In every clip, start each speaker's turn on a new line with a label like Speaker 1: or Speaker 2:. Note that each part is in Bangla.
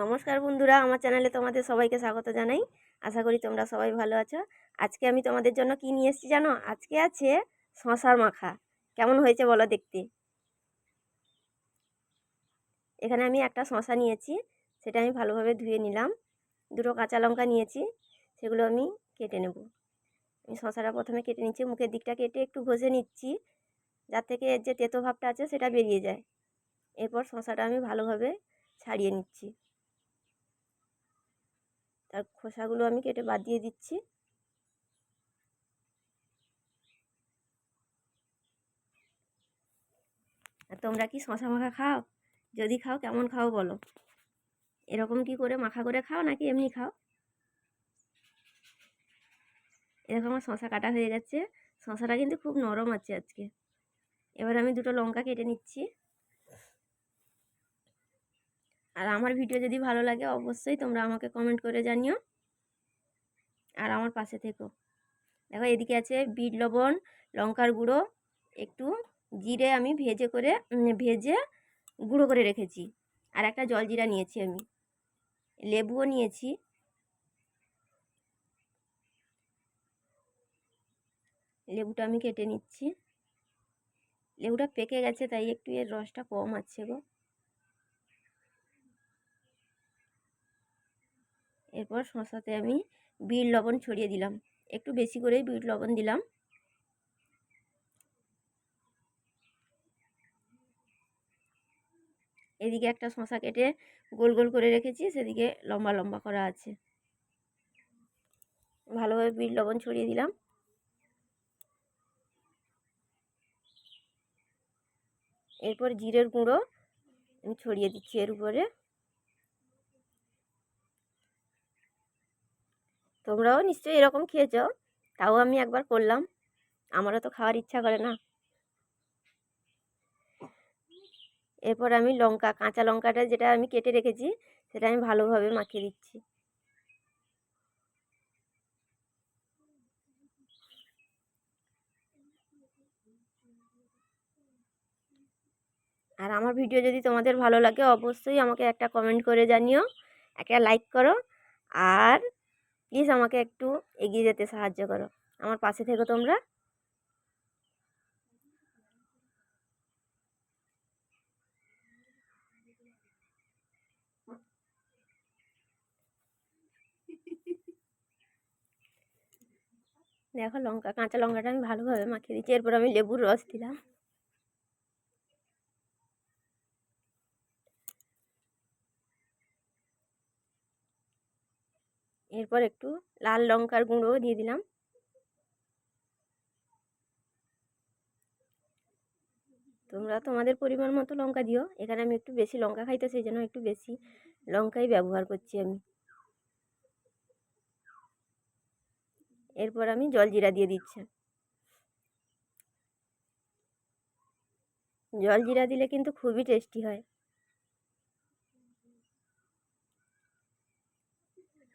Speaker 1: নমস্কার বন্ধুরা, আমার চ্যানেলে তোমাদের সবাইকে স্বাগত জানাই। আশা করি তোমরা সবাই ভালো আছো। আজকে আমি তোমাদের জন্য কি নিয়ে এসেছি জানো? আজকে আছে শশার মাখা। কেমন হয়েছে বলো দেখতে। এখানে আমি একটা শশা নিয়েছি, সেটা আমি ভালোভাবে ধুয়ে নিলাম। দুটো কাঁচা লঙ্কা নিয়েছি, সেগুলো আমি কেটে নেব। আমি শশাটা প্রথমে কেটে নিচ্ছি, মুখের দিকটা কেটে একটু ঘষে নিচ্ছি, যার থেকে যে তেতো ভাবটা আছে সেটা বেরিয়ে যায়। এরপর শশাটা আমি ভালোভাবে ছাড়িয়ে নিচ্ছি। তার খোসাগুলো আমি কেটে বাদ দিয়ে দিচ্ছি। আর তোমরা কি শশা মাখা খাও? যদি খাও, কেমন খাও বলো? এরকম কি করে মাখা করে খাও নাকি এমনি খাও? এরকম আমার শশা কাটা হয়ে গেছে। শশাটা কিন্তু খুব নরম আছে আজকে। এবার আমি দুটো লঙ্কা কেটে নিচ্ছি। আর আমার ভিডিও যদি ভালো লাগে, অবশ্যই তোমরা আমাকে কমেন্ট করে জানিও। আর আমার পাশে থেকো। দেখো, এদিকে আছে বিট লবণ, লঙ্কার গুঁড়ো, একটু জিরে আমি ভেজে করে ভেজে গুঁড়ো করে রেখেছি। আর একটা জলজিরা নিয়েছি আমি। লেবুও নিয়েছি। লেবুটা আমি কেটে নিচ্ছি। লেবুটা পেকে গেছে, তাই একটু এর রসটা কম আছে গো। এরপর শশাতে আমি বিট লবণ ছড়িয়ে দিলাম। একটু বেশি করেই বিট লবণ দিলাম। এদিকে একটা শশা কেটে গোল গোল করে রেখেছি, সেদিকে লম্বা লম্বা করা আছে। ভালোভাবে বিট লবণ ছড়িয়ে দিলাম। এরপর জিরের গুঁড়ো ছড়িয়ে দিচ্ছি এর উপরে। তোমরাও নিশ্চয়ই এরকম খেয়েছো। তাও আমি একবার করলাম। আমারও তো খাওয়ার ইচ্ছা করে না। এরপর আমি লঙ্কা, কাঁচা লঙ্কাটা যেটা আমি কেটে রেখেছি, সেটা আমি ভালোভাবে মাখিয়ে দিচ্ছি। আর আমার ভিডিও যদি তোমাদের ভালো লাগে, অবশ্যই আমাকে একটা কমেন্ট করে জানিও। একটা লাইক করো। আর প্লিজ আমাকে একটু এগিয়ে যেতে সাহায্য করো। আমার পাশে থেকো তোমরা। দেখো লঙ্কা, কাঁচা লঙ্কাটা আমি ভালোভাবে মাখিয়ে দিচ্ছি। এরপর আমি লেবুর রস দিলাম। এরপর একটু লাল লঙ্কার গুঁড়োও দিয়ে দিলাম। তোমরা তোমাদের পরিমাণ মতো লঙ্কা দিও। এখানে আমি একটু বেশি লঙ্কা খাইতে সেই জন্য একটু বেশি লঙ্কাই ব্যবহার করছি আমি। এরপর আমি জল জিরা দিয়ে দিচ্ছি। জল জিরা দিলে কিন্তু খুবই টেস্টি হয়।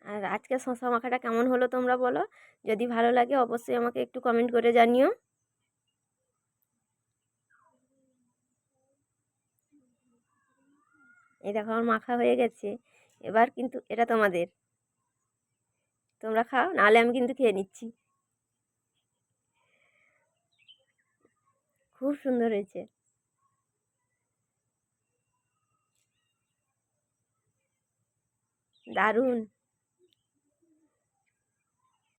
Speaker 1: আর আজকে শশা মাখাটা কেমন হলো তোমরা বলো? যদি ভালো লাগে অবশ্যই আমাকে একটু কমেন্ট করে জানিও। এই দেখো আমার মাখা হয়ে গেছে। এবার কিন্তু এটা তোমাদের। তোমরা খাও, নাহলে আমি কিন্তু খেয়ে নিচ্ছি। খুব সুন্দর হয়েছে। দারুণ।